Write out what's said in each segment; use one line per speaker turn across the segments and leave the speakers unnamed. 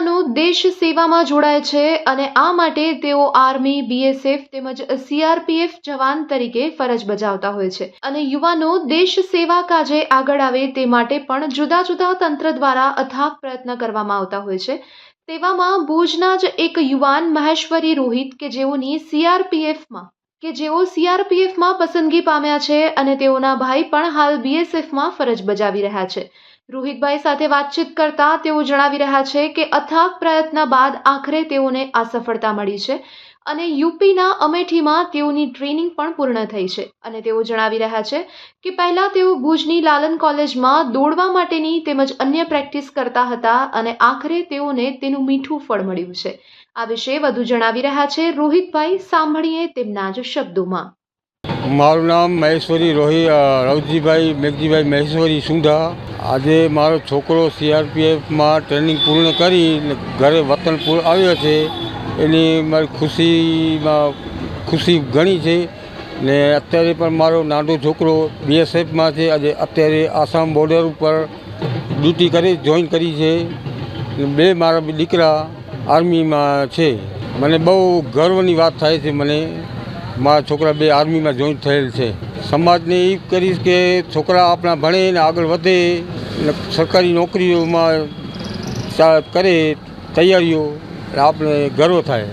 યુવાનો દેશ સેવામાં જોડાય છે અને આ માટે તેઓ આર્મી, બીએસએફ તેમજ સીઆરપીએફ જવાન તરીકે ફરજ બજાવતા હોય છે. અને યુવાનો દેશ સેવા કાજે આગળ આવે તે માટે પણ જુદા જુદા તંત્ર દ્વારા અથાગ પ્રયત્ન કરવામાં આવતા હોય છે. તેવામાં ભુજના જ એક યુવાન મહેશ્વરી રોહિત કે જેઓની સીઆરપીએફમાં કે જેઓ સીઆરપીએફમાં પસંદગી પામ્યા છે અને તેઓના ભાઈ પણ હાલ બીએસએફમાં ફરજ બજાવી રહ્યા છે. રોહિતભાઈ સાથે વાતચીત કરતા તેઓ જણાવી રહ્યા છે કે અથાગ પ્રયત્ન બાદ આખરે તેઓને આ સફળતા મળી છે અને યુપીના અમેઠીમાં તેઓની ટ્રેનિંગ પણ પૂર્ણ થઈ છે. અને તેઓ જણાવી રહ્યા છે કે પહેલાં તેઓ ભુજની લાલન કોલેજમાં દોડવા માટેની તેમજ અન્ય પ્રેક્ટિસ કરતા હતા અને આખરે તેઓને તેનું મીઠું ફળ મળ્યું છે. આ વિશે વધુ જણાવી રહ્યા છે રોહિતભાઈ સાંભળીએ તેમના જ શબ્દોમાં.
મારું નામ મહેશ્વરી રોહી રવજીભાઈ, મેઘજીભાઈ મહેશ્વરી સુંધા આજે મારો છોકરો સીઆરપીએફમાં ટ્રેનિંગ પૂર્ણ કરી ઘરે વતન આવ્યો છે. એની મારી ખુશીમાં, ખુશી ઘણી છે. ને અત્યારે પણ મારો નાનો છોકરો બીએસએફમાં છે. આજે અત્યારે આસામ બોર્ડર ઉપર ડ્યુટી કરી, જોઈન કરી છે. બે મારા દીકરા આર્મીમાં છે. મને બહુ ગર્વની વાત થાય છે મને. મારા છોકરા બે આર્મીમાં જોઈન થયેલ છે. સમાજને એ કરીશ કે છોકરા આપણા ભણે ને આગળ વધે ને સરકારી નોકરીઓમાં કરે, તૈયારીઓ આપણે ગર્વ થાય.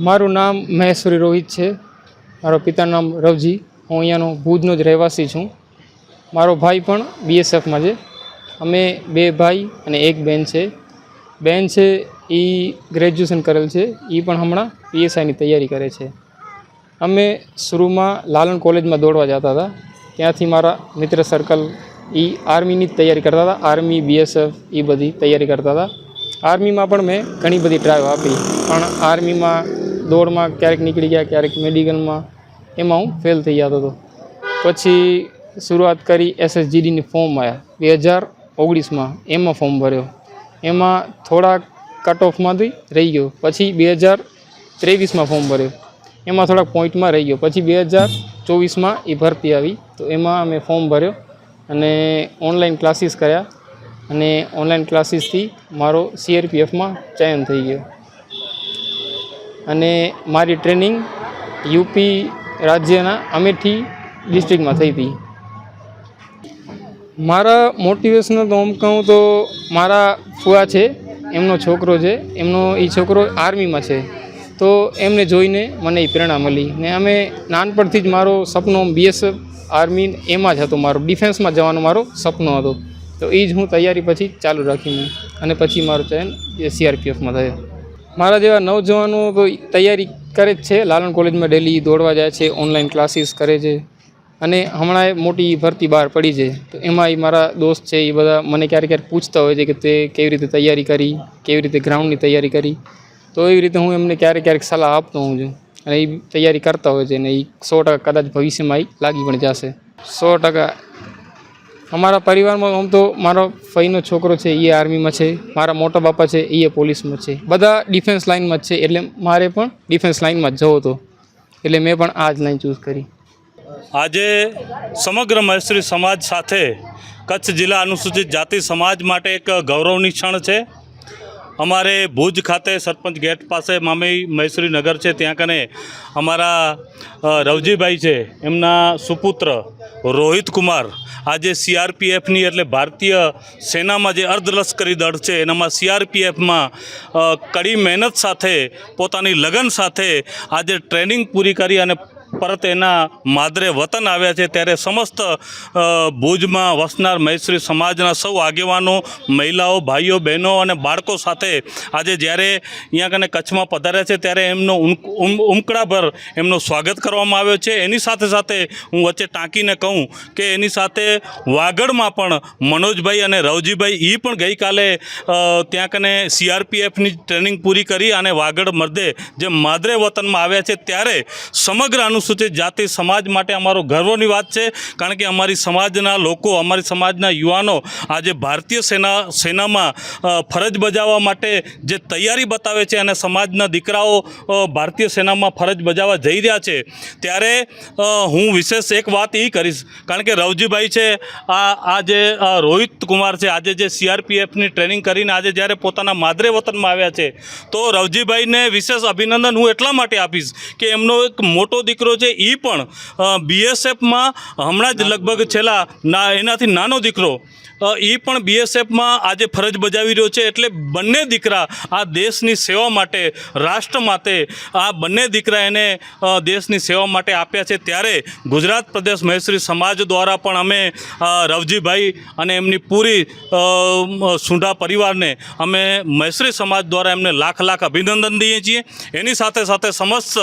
મારું નામ મહેશ્વરી રોહિત છે. મારો પિતાનું નામ રવજી. હું અહીંયાનો ભુજનો જ રહેવાસી છું. મારો ભાઈ પણ બીએસએફમાં છે. અમે બે ભાઈ અને એક બેન છે. બેન છે એ ગ્રેજ્યુએશન કરેલ છે. એ પણ હમણાં પીએસઆઈની તૈયારી કરે છે. અમે શરૂમાં લાલન કોલેજમાં દોડવા જતા હતા. ત્યાંથી મારા મિત્ર સર્કલ એ આર્મીની જ તૈયારી કરતા હતા. આર્મી બીએસએફ એ બધી તૈયારી કરતા હતા. આર્મીમાં પણ મેં ઘણી બધી ટ્રાય આપી. પણ આર્મીમાં દોડમાં ક્યારેક નીકળી ગયા, ક્યારેક મેડિકલમાં એમાં હું ફેલ થઈ જતો હતો. પછી શરૂઆત કરી એસએસજીડીની ફોર્મ આવ્યા બે હજાર ઓગણીસમાં એમાં ફોર્મ ભર્યો. એમાં થોડાક કટ ઓફમાંથી રહી ગયો. પછી બે હજાર ત્રેવીસમાં ફોર્મ ભર્યો. એમાં થોડાક પોઈન્ટમાં રહી ગયો. પછી બે હજાર ચોવીસમાં એ ભરતી આવી. તો એમાં અમે ફોર્મ ભર્યો અને ઓનલાઈન ક્લાસીસ કર્યા અને ઓનલાઈન ક્લાસીસથી મારો સીઆરપીએફમાં ચયન થઈ ગયો. અને મારી ટ્રેનિંગ યુપી રાજ્યના અમેઠી ડિસ્ટ્રિક્ટમાં થઈ હતી. મારા મોટિવેશનલ તો આમ કહું તો મારા ફુઆ છે, એમનો છોકરો છે, એમનો એ છોકરો આર્મીમાં છે. તો એમને જોઈને મને એ પ્રેરણા મળી ને અમે નાનપણથી જ મારો સપનો બીએસએફ આર્મી એમાં જ હતો, મારો ડિફેન્સમાં જવાનો મારો સપનો હતો. તો એ જ હું તૈયારી પછી ચાલુ રાખી મેં અને પછી મારો ચયન એ સીઆરપીએફમાં થયો. મારા જેવા નવજવાનો તો તૈયારી કરે જ છે, લાલણ કોલેજમાં ડેલી દોડવા જાય છે ઓનલાઈન ક્લાસીસ કરે છે અને હમણાં મોટી ભરતી બહાર પડી છે. તો એમાં એ મારા દોસ્ત છે, એ બધા મને ક્યારેક ક્યારેક પૂછતા હોય છે કે તે કેવી રીતે તૈયારી કરી, કેવી રીતે ગ્રાઉન્ડની તૈયારી કરી. તો એવી રીતે હું એમને ક્યારેક ક્યારેક સલાહ આપતો હોઉં છું. અને એ તૈયારી કરતા હોય છે અને એ સો ટકા કદાચ ભવિષ્યમાં એ લાગી પણ જશે. સો ટકા અમારા પરિવારમાં આમ તો મારો ફઈનો છોકરો છે એ આર્મીમાં છે, મારા મોટા બાપા છે એ પોલીસમાં છે. બધા ડિફેન્સ લાઇનમાં જ છે, એટલે મારે પણ ડિફેન્સ લાઇનમાં જ જવો હતો. એટલે મેં પણ આ જ લાઈન ચૂઝ કરી.
આજે સમગ્ર મહેશ્વરી સમાજ સાથે કચ્છ જિલ્લા અનુસૂચિત જાતિ સમાજ માટે એક ગૌરવની ક્ષણ છે. અમારે ભુજ ખાતે સરપંચ ગેટ પાસે મામી મહેશ્વરી નગર છે, ત્યાં કને અમારા રવજીભાઈ છે, એમના સુપુત્ર રોહિત કુમાર આજે સીઆરપીએફની એટલે ભારતીય સેનામાં જે અર્ધલશ્કરી દળ છે, એનામાં સીઆરપીએફમાં કડી મહેનત સાથે, પોતાની લગન સાથે આજે ટ્રેનિંગ પૂરી કરી અને પરત એના માદરે વતન આવ્યા છે, ત્યારે સમસ્ત ભુજમાં વસનાર મહેશ્વરી સમાજના સૌ આગેવાનો, મહિલાઓ, ભાઈઓ, બહેનો અને બાળકો સાથે આજે જ્યારે અહીંયા કને કચ્છમાં પધાર્યા છે, ત્યારે એમનો ઉમ- ઉમ- ઉમકડાભર એમનો સ્વાગત કરવામાં આવ્યો છે. એની સાથે સાથે હું વચ્ચે ટાંકીને કહું કે એની સાથે વાગડમાં પણ મનોજભાઈ અને રવજીભાઈ એ પણ ગઈકાલે ત્યાં કને સીઆરપીએફની ટ્રેનિંગ પૂરી કરી અને વાગડ મર્દે જે માદરે વતનમાં આવ્યા છે, ત્યારે સમગ્ર અનુસૂચિત જાતિ, સમાજ માટે અમારો ગર્વની વાત છે, કારણ કે અમારી સમાજના લોકો, અમારી સમાજના યુવાનો આજે ભારતીય સેના, સેનામાં ફરજ બજાવવા માટે જે તૈયારી બતાવે છે અને સમાજના દીકરાઓ ભારતીય સેનામાં ફરજ બજાવવા જઈ રહ્યા છે, ત્યારે હું વિશેષ એક વાત એ કરીશ, કારણ કે રવજીભાઈ છે, આ આ જે રોહિત કુમાર છે, આજે જે સીઆરપીએફની ટ્રેનિંગ કરીને આજે જ્યારે પોતાના માદરે વતનમાં આવ્યા છે, તો રવજીભાઈને વિશેષ અભિનંદન હું એટલા માટે આપીશ કે એમનો એક મોટો દીકરો છે એ પણ બીએસએફમાં હમણાં જ લગભગ છેલ્લા એનાથી નાનો દીકરો એ પણ બીએસએફમાં આજે ફરજ બજાવી રહ્યો છે. એટલે બંને દીકરા આ દેશની સેવા માટે, રાષ્ટ્ર માટે, આ બંને દીકરા એને દેશની સેવા માટે આપ્યા છે. ત્યારે ગુજરાત પ્રદેશ મહેશ્રી સમાજ દ્વારા પણ અમે રવજીભાઈ અને એમની પૂરી સુંઢા પરિવારને અમે મહેશ્રી સમાજ દ્વારા એમને લાખ લાખ અભિનંદન દઈએ છીએ. એની સાથે સાથે સમસ્ત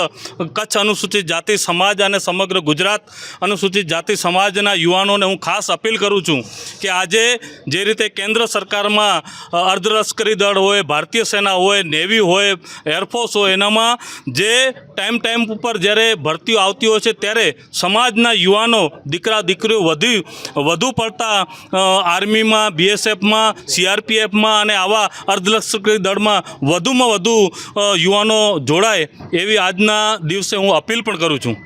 કચ્છ અનુસૂચિત જાતિ સમાજ અને સમગ્ર ગુજરાત અનુસૂચિત જાતિ સમાજના યુવાનોને હું ખાસ અપીલ કરું છું કે આજે જે રીતે કેન્દ્ર સરકારમાં અર્ધલશ્કરી દળ હોય, ભારતીય સેના હોય, નેવી હોય, એરફોર્સ હોય, એનામાં જે ટાઈમ ટાઈમ ઉપર જ્યારે ભરતીઓ આવતી હોય છે, ત્યારે સમાજના યુવાનો, દીકરા, દીકરીઓ વધુ વધુ પડતા આર્મીમાં, બીએસએફમાં, સીઆરપીએફમાં અને આવા અર્ધલશ્કરી દળમાં વધુમાં વધુ યુવાનો જોડાય, એવી આજના દિવસે હું અપીલ પણ કરું છું.